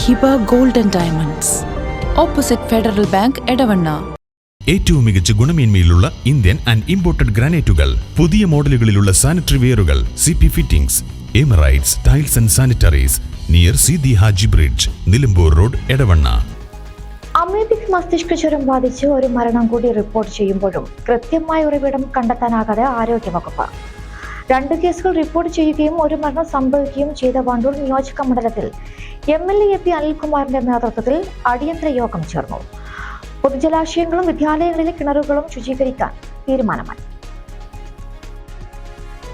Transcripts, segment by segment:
Hiba golden diamonds. Opposite Federal Bank Edavanna. ഏറ്റവും മികച്ച ഗുണമേന്മയിലുള്ള ഇന്ത്യൻ ആൻഡ് ഇമ്പോർട്ടഡ് ഗ്രാനൈറ്റുകൾ പുതിയ മോഡലുകളിലുള്ള sanitary വെയറുകൾ C P fittings Emirates tiles and sanitaries near C the Haji bridge Nilambur road Edavanna. Amoebic മസ്തിഷ്ക ജ്വരം ബാധിച്ച് ഒരു മരണം കൂടി റിപ്പോർട്ട് ചെയ്യുമ്പോഴും കൃത്യമായ ഉറവിടം കണ്ടെത്താനാകാതെ ആരോഗ്യവകുപ്പ് രണ്ട് കേസുകൾ റിപ്പോർട്ട് ചെയ്യുകയും ഒരു മരണം സംഭവിക്കുകയും ചെയ്ത വണ്ടൂർ നിയോജക മണ്ഡലത്തിൽ M L A A P അനിൽകുമാറിന്റെ നേതൃത്വത്തിൽ അടിയന്തര യോഗം ചേർന്നു. പൊതുജലാശയങ്ങളും വിദ്യാലയങ്ങളിലെ കിണറുകളും ശുചീകരിക്കാൻ തീരുമാനമായി.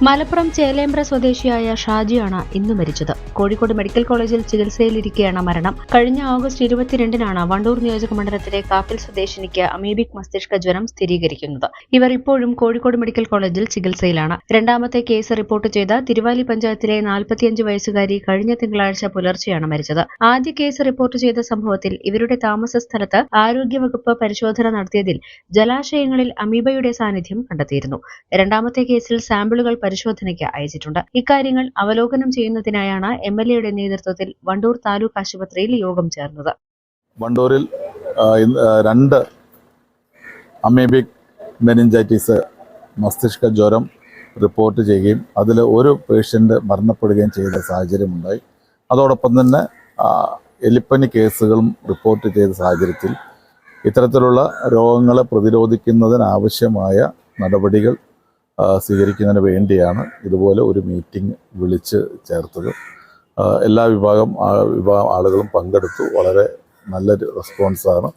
മലപ്പുറം ചേലേമ്പ്ര സ്വദേശിയായ ഷാജിയാണ് ഇന്ന് മരിച്ചത്. കോഴിക്കോട് മെഡിക്കൽ കോളേജിൽ ചികിത്സയിലിരിക്കെയാണ് മരണം. കഴിഞ്ഞ ഓഗസ്റ്റ് ഇരുപത്തിരണ്ടിനാണ് വണ്ടൂർ നിയോജക മണ്ഡലത്തിലെ കാപ്പിൽ സ്വദേശിനിക്ക് അമീബിക് മസ്തിഷ്ക ജ്വരം സ്ഥിരീകരിക്കുന്നത്. ഇവർ ഇപ്പോഴും കോഴിക്കോട് മെഡിക്കൽ കോളേജിൽ ചികിത്സയിലാണ്. രണ്ടാമത്തെ കേസ് റിപ്പോർട്ട് ചെയ്ത തിരുവാലി പഞ്ചായത്തിലെ നാൽപ്പത്തിയഞ്ച് വയസ്സുകാരി കഴിഞ്ഞ തിങ്കളാഴ്ച പുലർച്ചെയാണ് മരിച്ചത്. ആദ്യ കേസ് റിപ്പോർട്ട് ചെയ്ത സംഭവത്തിൽ ഇവരുടെ താമസ സ്ഥലത്ത് ആരോഗ്യവകുപ്പ് പരിശോധന നടത്തിയതിൽ ജലാശയങ്ങളിൽ അമീബയുടെ സാന്നിധ്യം കണ്ടെത്തിയിരുന്നു. രണ്ടാമത്തെ കേസിൽ സാമ്പിളുകൾ പരിശോധനയ്ക്ക് അയച്ചിട്ടുണ്ട്. ഇക്കാര്യങ്ങൾ അവലോകനം ചെയ്യുന്നതിനായാണ് എം എൽ എയുടെ നേതൃത്വത്തിൽ വണ്ടൂർ താലൂക്ക് ആശുപത്രിയിൽ യോഗം ചേർന്നത്. വണ്ടൂരിൽ രണ്ട് അമേബിക് മെനിഞ്ചൈറ്റിസ് മസ്തിഷ്ക ജ്വരം റിപ്പോർട്ട് ചെയ്യുകയും അതിൽ ഒരു പേഷ്യന്റ് മരണപ്പെടുകയും ചെയ്ത സാഹചര്യമുണ്ടായി. അതോടൊപ്പം തന്നെ എലിപ്പനി കേസുകളും റിപ്പോർട്ട് ചെയ്ത സാഹചര്യത്തിൽ ഇത്തരത്തിലുള്ള രോഗങ്ങളെ പ്രതിരോധിക്കുന്നതിനാവശ്യമായ നടപടികൾ സ്വീകരിക്കുന്നതിന് വേണ്ടിയാണ് ഇതുപോലെ ഒരു മീറ്റിംഗ് വിളിച്ച് ചേർത്തത്. എല്ലാ വിഭാഗം വിഭാഗം ആളുകളും പങ്കെടുത്തു. വളരെ നല്ലൊരു റെസ്പോൺസാണ്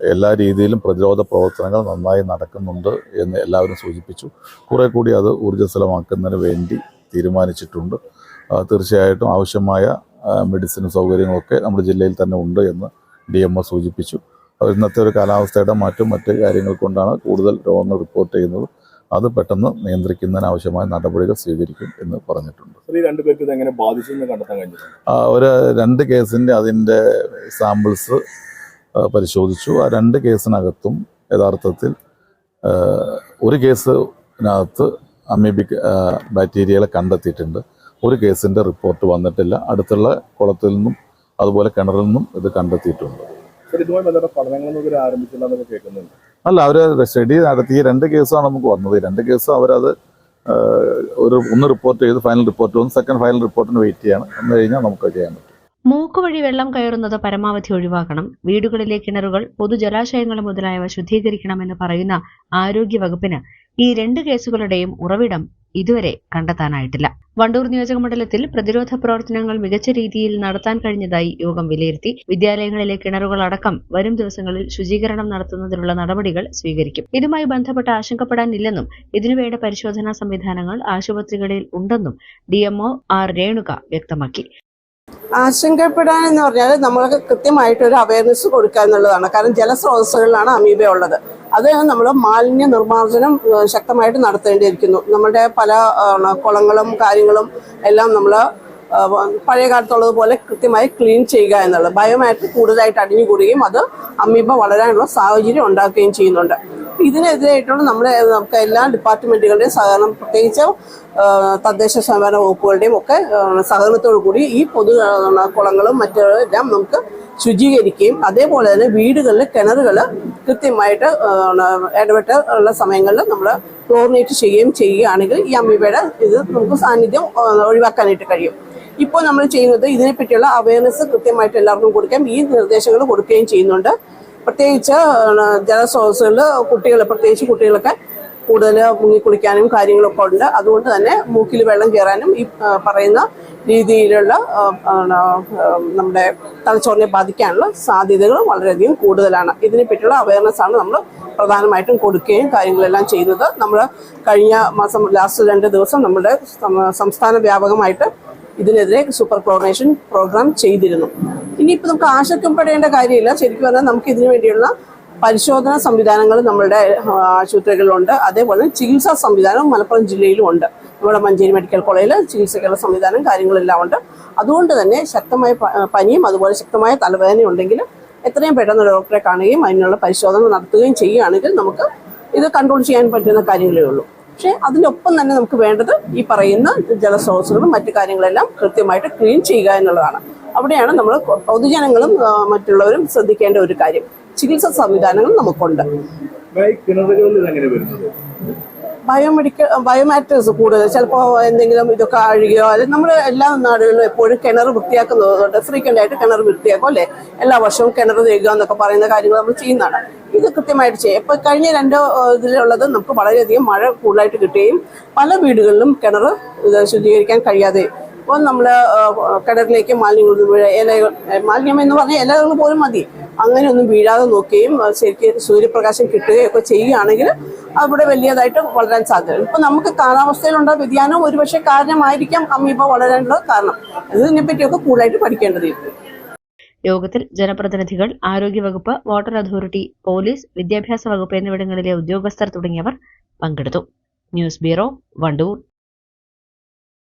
എല്ലാ രീതിയിലും പ്രതിരോധ പ്രവർത്തനങ്ങൾ നന്നായി നടക്കുന്നുണ്ട് എന്ന് എല്ലാവരും സൂചിപ്പിച്ചു. കുറെ കൂടി അത് ഊർജസ്വലമാക്കുന്നതിന് വേണ്ടി തീരുമാനിച്ചിട്ടുണ്ട്. തീർച്ചയായിട്ടും ആവശ്യമായ മെഡിസിൻ സൗകര്യങ്ങളൊക്കെ നമ്മുടെ ജില്ലയിൽ തന്നെ ഉണ്ട് എന്ന് ഡി എം ഒ സൂചിപ്പിച്ചു. ഇന്നത്തെ ഒരു കാലാവസ്ഥയുടെ മാറ്റം മറ്റ് കാര്യങ്ങൾ കൊണ്ടാണ് കൂടുതൽ രോഗങ്ങൾ റിപ്പോർട്ട് ചെയ്യുന്നത്. അത് പെട്ടെന്ന് നിയന്ത്രിക്കുന്നതിന് ആവശ്യമായ നടപടികൾ സ്വീകരിക്കും എന്ന് പറഞ്ഞിട്ടുണ്ട്. രണ്ടു പേർക്ക് എങ്ങനെ കണ്ടെത്താൻ കഴിഞ്ഞിട്ടുണ്ട്? ഒരു രണ്ട് കേസിന്റെ അതിന്റെ സാമ്പിൾസ് പരിശോധിച്ചു. ആ രണ്ട് കേസിനകത്തും യഥാർത്ഥത്തിൽ ഒരു കേസിനകത്ത് അമീബിക് ബാക്ടീരിയകളെ കണ്ടെത്തിയിട്ടുണ്ട്. ഒരു കേസിന്റെ റിപ്പോർട്ട് വന്നിട്ടില്ല. അടുത്തുള്ള കുളത്തിൽ നിന്നും അതുപോലെ കിണറിൽ നിന്നും ഇത് കണ്ടെത്തിയിട്ടുണ്ട്. ഇതുമായി ബന്ധപ്പെട്ട പഠനങ്ങളൊന്നും ഇവർ ആരംഭിച്ചില്ലെന്നൊക്കെ കേൾക്കുന്നുണ്ട്. അല്ല അവർ സ്റ്റഡി നടത്തി. രണ്ട് കേസാണ് നമുക്ക് വന്നത്. രണ്ട് കേസും അവരത് ഒരു ഒന്ന് റിപ്പോർട്ട് ചെയ്ത് ഫൈനൽ റിപ്പോർട്ട് വന്ന്. സെക്കൻഡ് ഫൈനൽ റിപ്പോർട്ടിന് വെയിറ്റ് ചെയ്യാണ്. എന്ന് കഴിഞ്ഞാൽ നമുക്ക് ചെയ്യാൻ പറ്റും. മൂക്കുവഴി വെള്ളം കയറുന്നത് പരമാവധി ഒഴിവാക്കണം. വീടുകളിലെ കിണറുകൾ പൊതുജലാശയങ്ങൾ മുതലായവ ശുദ്ധീകരിക്കണമെന്ന് പറയുന്ന ആരോഗ്യ വകുപ്പിന് ഈ രണ്ട് കേസുകളുടെയും ഉറവിടം ഇതുവരെ കണ്ടെത്താനായിട്ടില്ല. വണ്ടൂർ നിയോജക മണ്ഡലത്തിൽ പ്രതിരോധ പ്രവർത്തനങ്ങൾ മികച്ച രീതിയിൽ നടത്താൻ കഴിഞ്ഞതായി യോഗം വിലയിരുത്തി. വിദ്യാലയങ്ങളിലെ കിണറുകൾ അടക്കം വരും ദിവസങ്ങളിൽ ശുചീകരണം നടത്തുന്നതിനുള്ള നടപടികൾ സ്വീകരിക്കും. ഇതുമായി ബന്ധപ്പെട്ട് ആശങ്കപ്പെടാനില്ലെന്നും ഇതിനുവേണ്ട പരിശോധനാ സംവിധാനങ്ങൾ ആശുപത്രികളിൽ ഉണ്ടെന്നും ഡിഎംഒ ആർ രേണുക വ്യക്തമാക്കി. ആശങ്കപ്പെടാൻ എന്ന് പറഞ്ഞാൽ നമ്മൾക്ക് കൃത്യമായിട്ട് ഒരു അവയർനെസ് കൊടുക്കുക എന്നുള്ളതാണ് കാരണം ജലസ്രോതസ്സുകളിലാണ് അമീബ ഉള്ളത്. അത് നമ്മൾ മാലിന്യ നിർമ്മാർജനം ശക്തമായിട്ട് നടത്തേണ്ടിയിരിക്കുന്നു. നമ്മുടെ പല കുളങ്ങളും കാര്യങ്ങളും എല്ലാം നമ്മൾ പഴയ കാലത്തുള്ളതുപോലെ കൃത്യമായി ക്ലീൻ ചെയ്യുക എന്നുള്ളത്. ബയോമാറ്റ് കൂടുതലായിട്ട് അടിഞ്ഞുകൂടുകയും അത് അമീബ വളരാനുള്ള സാഹചര്യം ഉണ്ടാക്കുകയും ചെയ്യുന്നുണ്ട്. ഇതിനെതിരായിട്ടുള്ള നമ്മുടെ നമുക്ക് എല്ലാ ഡിപ്പാർട്ട്മെന്റുകളുടെയും സഹകരണം പ്രത്യേകിച്ച് തദ്ദേശ സ്വയംഭരണ വകുപ്പുകളുടെയും ഒക്കെ സഹകരണത്തോടു കൂടി ഈ പൊതു കുളങ്ങളും മറ്റെല്ലാം നമുക്ക് ശുചീകരിക്കുകയും അതേപോലെ തന്നെ വീടുകളിൽ കിണറുകൾ കൃത്യമായിട്ട് ഇടപെട്ട ഉള്ള സമയങ്ങളിൽ നമ്മൾ ക്ലോറിനേറ്റ് ചെയ്യുകയും ചെയ്യുകയാണെങ്കിൽ ഈ അമീബയുടെ ഇത് നമുക്ക് സാന്നിധ്യം ഒഴിവാക്കാനായിട്ട് കഴിയും. ഇപ്പോൾ നമ്മൾ ചെയ്യുന്നത് ഇതിനെപ്പറ്റിയുള്ള അവയർനെസ് കൃത്യമായിട്ട് എല്ലാവർക്കും കൊടുക്കുകയും ഈ നിർദ്ദേശങ്ങൾ കൊടുക്കുകയും ചെയ്യുന്നുണ്ട്. പ്രത്യേകിച്ച് ജലസ്രോതസ്സുകളിൽ കുട്ടികൾ പ്രത്യേകിച്ച് കുട്ടികളൊക്കെ കൂടുതൽ മുങ്ങി കുളിക്കാനും കാര്യങ്ങളൊക്കെ ഉണ്ട്. അതുകൊണ്ട് തന്നെ മൂക്കിൽ വെള്ളം കയറാനും ഈ പറയുന്ന രീതിയിലുള്ള നമ്മുടെ തലച്ചോറിനെ ബാധിക്കാനുള്ള സാധ്യതകൾ വളരെയധികം കൂടുതലാണ്. ഇതിനെപ്പറ്റിയുള്ള അവയർനെസ് ആണ് നമ്മൾ പ്രധാനമായിട്ടും കൊടുക്കുകയും കാര്യങ്ങളെല്ലാം ചെയ്യുന്നത്. നമ്മൾ കഴിഞ്ഞ മാസം ലാസ്റ്റ് രണ്ട് ദിവസം നമ്മുടെ സംസ്ഥാന വ്യാപകമായിട്ട് ഇതിനെതിരെ സൂപ്പർ ക്ലോറിനേഷൻ പ്രോഗ്രാം ചെയ്തിരുന്നു. ഇനിയിപ്പോൾ നമുക്ക് ആശങ്കപ്പെടേണ്ട കാര്യമില്ല. ശരിക്കും പറഞ്ഞാൽ നമുക്ക് ഇതിനു വേണ്ടിയുള്ള പരിശോധന സംവിധാനങ്ങൾ നമ്മുടെ ആശുപത്രികളിലുണ്ട്. അതേപോലെ ചികിത്സാ സംവിധാനം മലപ്പുറം ജില്ലയിലും ഉണ്ട്. നമ്മുടെ മഞ്ചേരി മെഡിക്കൽ കോളേജിൽ ചികിത്സയ്ക്കുള്ള സംവിധാനം കാര്യങ്ങളെല്ലാം ഉണ്ട്. അതുകൊണ്ട് തന്നെ ശക്തമായ പനിയും അതുപോലെ ശക്തമായ തലവേദനയും ഉണ്ടെങ്കിൽ എത്രയും പെട്ടെന്ന് ഡോക്ടറെ കാണുകയും അതിനുള്ള പരിശോധന നടത്തുകയും ചെയ്യുകയാണെങ്കിൽ നമുക്ക് ഇത് കൺട്രോൾ ചെയ്യാൻ പറ്റുന്ന കാര്യങ്ങളേ ഉള്ളൂ. പക്ഷേ അതിനൊപ്പം തന്നെ നമുക്ക് വേണ്ടത് ഈ പറയുന്ന ജലസ്രോതസ്സുകളും മറ്റു കാര്യങ്ങളെല്ലാം കൃത്യമായിട്ട് ക്ലീൻ ചെയ്യുക എന്നുള്ളതാണ്. അവിടെയാണ് നമ്മൾ പൊതുജനങ്ങളും മറ്റുള്ളവരും ശ്രദ്ധിക്കേണ്ട ഒരു കാര്യം. ചികിത്സാ സംവിധാനങ്ങൾ നമുക്കുണ്ട്. ബയോമെഡിക്കൽ ബയോമാറ്റേഴ്സ് കൂടുതൽ. ചിലപ്പോൾ എന്തെങ്കിലും ഇതൊക്കെ അഴുകിയോ അല്ലെങ്കിൽ നമ്മൾ എല്ലാ നാടുകളിലും എപ്പോഴും കിണർ വൃത്തിയാക്കുന്നതുകൊണ്ട് ഫ്രീക്വന്റ് ആയിട്ട് കിണർ വൃത്തിയാക്കും അല്ലേ? എല്ലാ വർഷവും കിണർ തേക്കുക എന്നൊക്കെ പറയുന്ന കാര്യങ്ങൾ നമ്മൾ ചെയ്യുന്നതാണ്. ഇത് കൃത്യമായിട്ട് ചെയ്യും. ഇപ്പോൾ കഴിഞ്ഞ രണ്ടോ ഇതിലുള്ളത് നമുക്ക് വളരെയധികം മഴ കൂടുതലായിട്ട് കിട്ടുകയും പല വീടുകളിലും കിണർ ശുദ്ധീകരിക്കാൻ കഴിയാതെ ഇപ്പോൾ നമ്മൾ കടലിലേക്ക് മാലിന്യങ്ങൾ വീഴ ഇലകൾ മാലിന്യം എന്ന് പറഞ്ഞാൽ ഇലകൾ പോലും മതി. അങ്ങനെയൊന്നും വീഴാതെ നോക്കുകയും ശരിക്കും സൂര്യപ്രകാശം കിട്ടുകയൊക്കെ ചെയ്യുകയാണെങ്കിൽ അവിടെ വലിയതായിട്ട് വളരാൻ സാധ്യത ഇപ്പൊ നമുക്ക് കാലാവസ്ഥയിലുണ്ട വ്യതിയാനം ഒരുപക്ഷെ കാരണമായിരിക്കാം. അമീബ വളരാനുള്ള കാരണം. ഇതിനെപ്പറ്റിയൊക്കെ കൂടുതലായിട്ട് പഠിക്കേണ്ടതായിരിക്കും യോഗത്തിൽ ജനപ്രതിനിധികൾ ആരോഗ്യവകുപ്പ് വാട്ടർ അതോറിറ്റി പോലീസ് വിദ്യാഭ്യാസ വകുപ്പ് എന്നിവിടങ്ങളിലെ ഉദ്യോഗസ്ഥർ തുടങ്ങിയവർ പങ്കെടുത്തു. News bureau Wandoor.